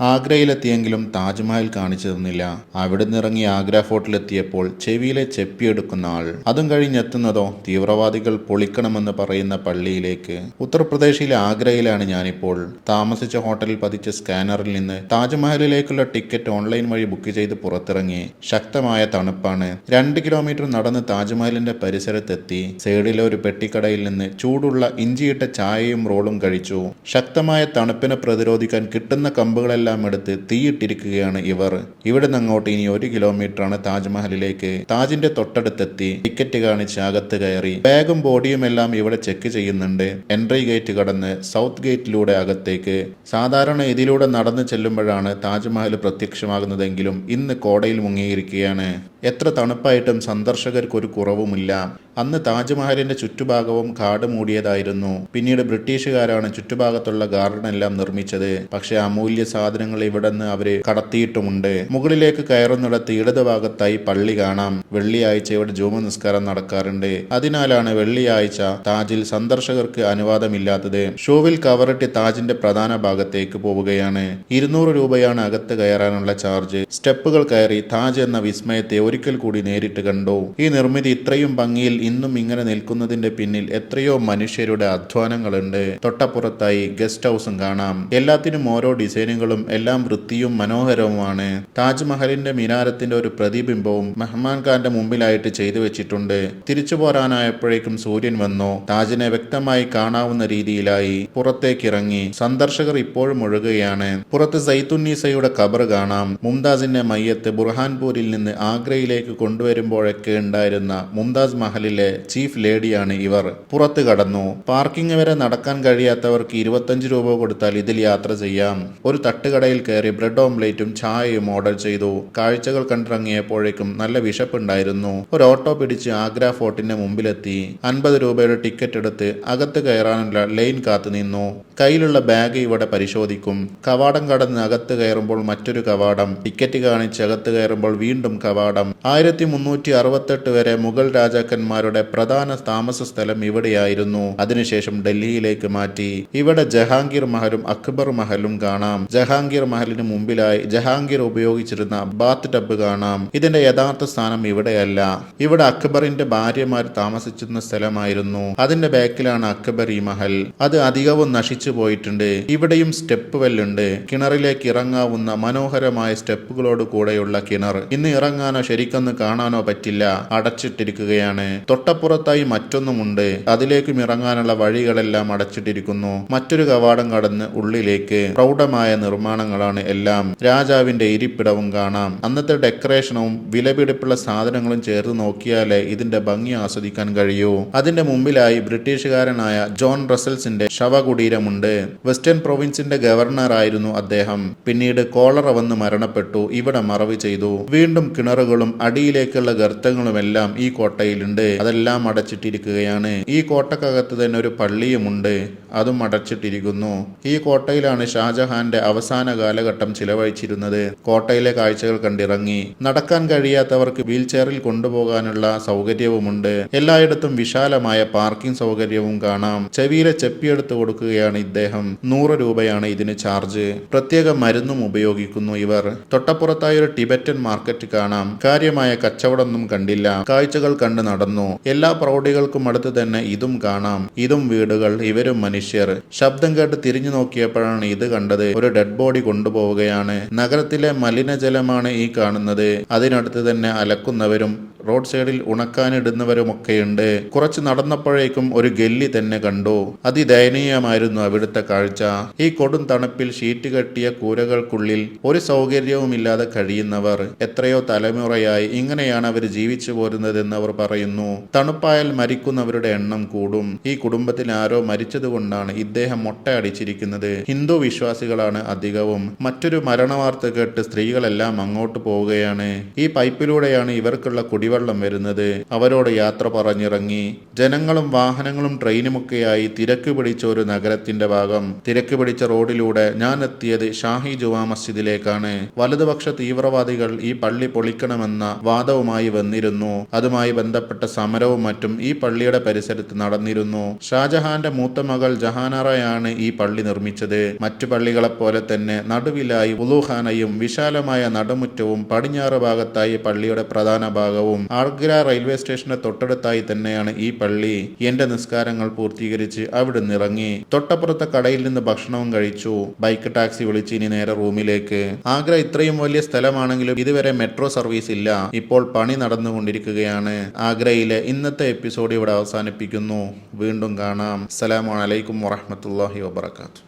ആഗ്രയിലെത്തിയെങ്കിലും താജ്മഹൽ കാണിച്ചു തന്നില്ല. അവിടുന്ന് ഇറങ്ങി ആഗ്ര ഫോർട്ടിലെത്തിയപ്പോൾ ചെവിയിലെ ചെപ്പിയെടുക്കുന്ന ആൾ അതും കഴിഞ്ഞെത്തുന്നതോ തീവ്രവാദികൾ പൊളിക്കണമെന്ന് പറയുന്ന പള്ളിയിലേക്ക്. ഉത്തർപ്രദേശിലെ ആഗ്രയിലാണ് ഞാനിപ്പോൾ. താമസിച്ച ഹോട്ടലിൽ പതിച്ച സ്കാനറിൽ നിന്ന് താജ്മഹലിലേക്കുള്ള ടിക്കറ്റ് ഓൺലൈൻ വഴി ബുക്ക് ചെയ്ത് പുറത്തിറങ്ങി. ശക്തമായ തണുപ്പാണ്. രണ്ട് കിലോമീറ്റർ നടന്ന് താജ്മഹലിന്റെ പരിസരത്തെത്തി. സൈഡിലെ ഒരു പെട്ടിക്കടയിൽ നിന്ന് ചൂടുള്ള ഇഞ്ചിയിട്ട ചായയും റോളും കഴിച്ചു. ശക്തമായ തണുപ്പിനെ പ്രതിരോധിക്കാൻ കിട്ടുന്ന കമ്പുകളെല്ലാം എടുത്ത് തീയിട്ടിരിക്കുകയാണ് ഇവർ. ഇവിടെ അങ്ങോട്ട് ഇനി ഒരു കിലോമീറ്ററാണ് താജ്മഹലിലേക്ക്. താജിന്റെ തൊട്ടടുത്തെത്തി ടിക്കറ്റ് കാണിച്ച് അകത്ത് കയറി. ബാഗും ബോഡിയും എല്ലാം ഇവിടെ ചെക്ക് ചെയ്യുന്നുണ്ട്. എൻട്രി ഗേറ്റ് കടന്ന് സൗത്ത് ഗേറ്റിലൂടെ അകത്തേക്ക്. സാധാരണ ഇതിലൂടെ നടന്നു ചെല്ലുമ്പോഴാണ് താജ്മഹൽ പ്രത്യക്ഷമാകുന്നതെങ്കിലും ഇന്ന് കോടയിൽ മുങ്ങിയിരിക്കുകയാണ്. എത്ര തണുപ്പായിട്ടും സന്ദർശകർക്ക് ഒരു കുറവുമില്ല. അന്ന് താജ്മഹലിന്റെ ചുറ്റുഭാഗവും കാട് മൂടിയതായിരുന്നു പിന്നീട് ബ്രിട്ടീഷുകാരാണ് ചുറ്റുഭാഗത്തുള്ള ഗാർഡൻ എല്ലാം നിർമ്മിച്ചത്. പക്ഷെ അമൂല്യ സാധനങ്ങൾ ഇവിടെ നിന്ന് അവർ കടത്തിയിട്ടുമുണ്ട്. മുകളിലേക്ക് കയറുന്നിടത്ത് ഇടതുഭാഗത്തായി പള്ളി കാണാം. വെള്ളിയാഴ്ച ഇവിടെ ജൂമ നിസ്കാരം നടക്കാറുണ്ട്. അതിനാലാണ് വെള്ളിയാഴ്ച താജിൽ സന്ദർശകർക്ക് അനുവാദമില്ലാത്തത്. ഷോവിൽ കവറിട്ട് താജിന്റെ പ്രധാന ഭാഗത്തേക്ക് പോവുകയാണ്. ഇരുന്നൂറ് രൂപയാണ് അകത്ത് കയറാനുള്ള ചാർജ്. സ്റ്റെപ്പുകൾ കയറി താജ് എന്ന വിസ്മയത്തെ ഒരിക്കൽ കൂടി നേരിട്ട് കണ്ടു? ഈ നിർമ്മിതി ഇത്രയും ഭംഗിയിൽ ഇന്നും ഇങ്ങനെ നിൽക്കുന്നതിന്റെ പിന്നിൽ എത്രയോ മനുഷ്യരുടെ അധ്വാനങ്ങളുണ്ട്. തൊട്ടപ്പുറത്തായി ഗസ്റ്റ് ഹൗസും കാണാം. എല്ലാത്തിനും ഓരോ ഡിസൈനുകളും എല്ലാം വൃത്തിയും മനോഹരവുമാണ്. താജ്മഹലിന്റെ മിനാരത്തിന്റെ ഒരു പ്രതിബിംബവും മെഹ്മാൻ ഖാന്റെ മുമ്പിലായിട്ട് ചെയ്തു വെച്ചിട്ടുണ്ട്. തിരിച്ചു പോരാനായപ്പോഴേക്കും സൂര്യൻ വന്നു. താജിനെ വ്യക്തമായി കാണാവുന്ന രീതിയിലായി പുറത്തേക്കിറങ്ങി. സന്ദർശകർ ഇപ്പോഴും ഒഴുകുകയാണ്. പുറത്ത് സൈത്തുന്നീസയുടെ കബർ കാണാം. മുംതാസിന്റെ മയ്യത്ത് ബുർഹാൻപൂരിൽ നിന്ന് ആഗ്രയിലേക്ക് കൊണ്ടുവരുമ്പോഴൊക്കെ ഉണ്ടായിരുന്ന മുംതാസ് മഹലിലെ ചീഫ് ലേഡിയാണ് ഇവർ. പുറത്തു കടന്നു. പാർക്കിംഗ് വരെ നടക്കാൻ കഴിയാത്തവർക്ക് ഇരുപത്തഞ്ച് രൂപ കൊടുത്താൽ ഇതിൽ യാത്ര ചെയ്യാം. ഒരു തട്ടുകടയിൽ കയറി ബ്രെഡ് ഓംലേറ്റും ചായയും ഓർഡർ ചെയ്തു. കാഴ്ചകൾ കണ്ടിറങ്ങിയപ്പോഴേക്കും നല്ല വിശപ്പുണ്ടായിരുന്നു. ഒരു ഓട്ടോ പിടിച്ച് ആഗ്ര ഫോർട്ടിന്റെ മുമ്പിലെത്തി. അൻപത് രൂപയുടെ ടിക്കറ്റ് എടുത്ത് അകത്ത് കയറാനുള്ള ലൈൻ കാത്തു നിന്നു. കയ്യിലുള്ള ബാഗ് ഇവിടെ പരിശോധിക്കും. കവാടം കടന്ന് അകത്ത് കയറുമ്പോൾ മറ്റൊരു കവാടം. ടിക്കറ്റ് കാണിച്ച് അകത്ത് കയറുമ്പോൾ വീണ്ടും കവാടം. ആയിരത്തി മുന്നൂറ്റി അറുപത്തെട്ട് വരെ മുഗൾ രാജാക്കന്മാരുടെ പ്രധാന താമസ സ്ഥലം ഇവിടെയായിരുന്നു. അതിനുശേഷം ഡൽഹിയിലേക്ക് മാറ്റി. ഇവിടെ ജഹാംഗീർ മഹലും അക്ബർ മഹലും കാണാം. ജഹാംഗീർ മഹലിന് മുമ്പിലായി ജഹാംഗീർ ഉപയോഗിച്ചിരുന്ന ബാത്ത് ടബ് കാണാം. ഇതിന്റെ യഥാർത്ഥ സ്ഥാനം ഇവിടെയല്ല. ഇവിടെ അക്ബറിന്റെ ഭാര്യമാർ താമസിച്ചിരുന്ന സ്ഥലമായിരുന്നു. അതിന്റെ ബാക്കിലാണ് അക്ബർ ഈ മഹൽ. അത് അധികവും നശിച്ചു പോയിട്ടുണ്ട്. ഇവിടെയും സ്റ്റെപ്പ് വെല്ലുണ്ട് കിണറിലേക്ക് ഇറങ്ങാവുന്ന മനോഹരമായ സ്റ്റെപ്പുകളോട് കൂടെയുള്ള കിണർ. ഇന്ന് ഇറങ്ങാനോ ശരിക്കൊന്ന് കാണാനോ പറ്റില്ല. അടച്ചിട്ടിരിക്കുകയാണ്. തൊട്ടപ്പുറത്തായി മറ്റൊന്നുമുണ്ട്. അതിലേക്കും ഇറങ്ങാനുള്ള വഴികളെല്ലാം അടച്ചിട്ടിരിക്കുന്നു. മറ്റൊരു കവാടം കടന്ന് ഉള്ളിലേക്ക് പ്രൗഢമായ നിർമ്മാണങ്ങളാണ് എല്ലാം. രാജാവിന്റെ ഇരിപ്പിടവും കാണാം. അന്നത്തെ ഡെക്കറേഷനും വിലപിടിപ്പുള്ള സാധനങ്ങളും ചേർത്ത് നോക്കിയാലേ ഇതിന്റെ ഭംഗി ആസ്വദിക്കാൻ കഴിയൂ. അതിന്റെ മുമ്പിലായി ബ്രിട്ടീഷുകാരനായ ജോൺ റസൽസിന്റെ ശവകുടീരമുണ്ട്. വെസ്റ്റേൺ പ്രൊവിൻസിന്റെ ഗവർണർ ആയിരുന്നു അദ്ദേഹം. പിന്നീട് കോളറ വന്ന് മരണപ്പെട്ടു. ഇവിടെ മറവ് ചെയ്തു. വീണ്ടും കിണറുകളും അടിയിലേക്കുള്ള ഗർത്തങ്ങളുമെല്ലാം ഈ കോട്ടയിലുണ്ട്. അതെല്ലാം അടച്ചിട്ടിരിക്കുകയാണ്. ഈ കോട്ടക്കകത്ത് തന്നെ ഒരു പള്ളിയുമുണ്ട്. അതും അടച്ചിട്ടിരിക്കുന്നു. ഈ കോട്ടയിലാണ് ഷാജഹാന്റെ അവസാന കാലഘട്ടം ചിലവഴിച്ചിരുന്നത്. കോട്ടയിലെ കാഴ്ചകൾ കണ്ടിറങ്ങി. നടക്കാൻ കഴിയാത്തവർക്ക് വീൽ ചെയറിൽ കൊണ്ടുപോകാനുള്ള സൗകര്യവുമുണ്ട്. എല്ലായിടത്തും വിശാലമായ പാർക്കിംഗ് സൗകര്യവും കാണാം. ചെവിയിലെ ചെപ്പിയെടുത്ത് കൊടുക്കുകയാണ് ഇദ്ദേഹം. നൂറ് രൂപയാണ് ഇതിന് ചാർജ്. പ്രത്യേക മരുന്നും ഉപയോഗിക്കുന്നു ഇവർ. തൊട്ടപ്പുറത്തായി ഒരു ടിബറ്റൻ മാർക്കറ്റ് കാണാം. കാര്യമായ കച്ചവടമൊന്നും കണ്ടില്ല. കാഴ്ചകൾ കണ്ട് നടന്നു. എല്ലാ പ്രൗഢികൾക്കും അടുത്ത് തന്നെ ഇതും കാണാം. ഇതും വീടുകൾ ഇവരും മനുഷ്യർ. ശബ്ദം കേട്ട് തിരിഞ്ഞു നോക്കിയപ്പോഴാണ് ഇത് കണ്ടത്. ഒരു ഡെഡ് ബോഡി കൊണ്ടുപോവുകയാണ്. നഗരത്തിലെ മലിനജലമാണ് ഈ കാണുന്നത്. അതിനടുത്ത് തന്നെ അലക്കുന്നവരും റോഡ് സൈഡിൽ ഉണക്കാനിടുന്നവരുമൊക്കെയുണ്ട്. കുറച്ച് നടന്നപ്പോഴേക്കും ഒരു ഗല്ലി തന്നെ കണ്ടു. അതിദയനീയമായിരുന്നു അവിടുത്തെ കാഴ്ച. ഈ കൊടും തണുപ്പിൽ ഷീറ്റ് കെട്ടിയ കൂരകൾക്കുള്ളിൽ ഒരു സൗകര്യവുമില്ലാതെ കഴിയുന്നവർ. എത്രയോ തലമുറയായി ഇങ്ങനെയാണ് അവർ ജീവിച്ചു പോരുന്നതെന്ന് അവർ പറയുന്നു. തണുപ്പായാൽ മരിക്കുന്നവരുടെ എണ്ണം കൂടും. ഈ കുടുംബത്തിൽ ആരോ മരിച്ചതുകൊണ്ടാണ് ഇദ്ദേഹം മൊട്ടയടിച്ചിരിക്കുന്നത് ഹിന്ദു വിശ്വാസികളാണ് അധികവും. മറ്റൊരു മരണവാർത്ത കേട്ട് സ്ത്രീകളെല്ലാം അങ്ങോട്ട് പോവുകയാണ്. ഈ പൈപ്പിലൂടെയാണ് ഇവർക്കുള്ള കുടിവെള്ളം വരുന്നത്. അവരോട് യാത്ര പറഞ്ഞിറങ്ങി. ജനങ്ങളും വാഹനങ്ങളും ട്രെയിനുമൊക്കെയായി തിരക്ക് പിടിച്ച ഒരു നഗരത്തിന്റെ ഭാഗം. തിരക്ക് പിടിച്ച റോഡിലൂടെ ഞാൻ എത്തിയത് ഷാഹി ജുവാ മസ്ജിദിലേക്കാണ്. വലതുപക്ഷ തീവ്രവാദികൾ ഈ പള്ളി പൊളിക്കണമെന്ന് വേണമെന്ന വാദവുമായി വന്നിരുന്നു. അതുമായി ബന്ധപ്പെട്ട സമരവും മറ്റും ഈ പള്ളിയുടെ പരിസരത്ത് നടന്നിരുന്നു. ഷാജഹാന്റെ മൂത്ത മകൾ ജഹാനറയാണ് ഈ പള്ളി നിർമ്മിച്ചത്. മറ്റു പള്ളികളെ പോലെ തന്നെ നടുവിലായി ഉലുഹാനയും വിശാലമായ നടുമുറ്റവും പടിഞ്ഞാറ് ഭാഗത്തായി പള്ളിയുടെ പ്രധാന ഭാഗവും ആഗ്ര റെയിൽവേ സ്റ്റേഷന്റെ തൊട്ടടുത്തായി തന്നെയാണ് ഈ പള്ളി. എന്റെ നിസ്കാരങ്ങൾ പൂർത്തീകരിച്ച് അവിടെ നിറങ്ങി തൊട്ടപ്പുറത്തെ കടയിൽ നിന്ന് ഭക്ഷണവും കഴിച്ചു. ബൈക്ക് ടാക്സി വിളിച്ച് ഇനി നേരെ റൂമിലേക്ക്. ആഗ്ര ഇത്രയും വലിയ സ്ഥലമാണെങ്കിലും ഇതുവരെ മെട്രോ സർവീസ് ഇല്ല. ഇപ്പോൾ പണി നടന്നുകൊണ്ടിരിക്കുകയാണ്. ആഗ്രയിലെ ഇന്നത്തെ എപ്പിസോഡ് ഇവിടെ അവസാനിപ്പിക്കുന്നു. വീണ്ടും കാണാം. അസ്സലാമു അലൈക്കും വറഹ്മത്തുള്ളാഹി വബറകാതുഹു.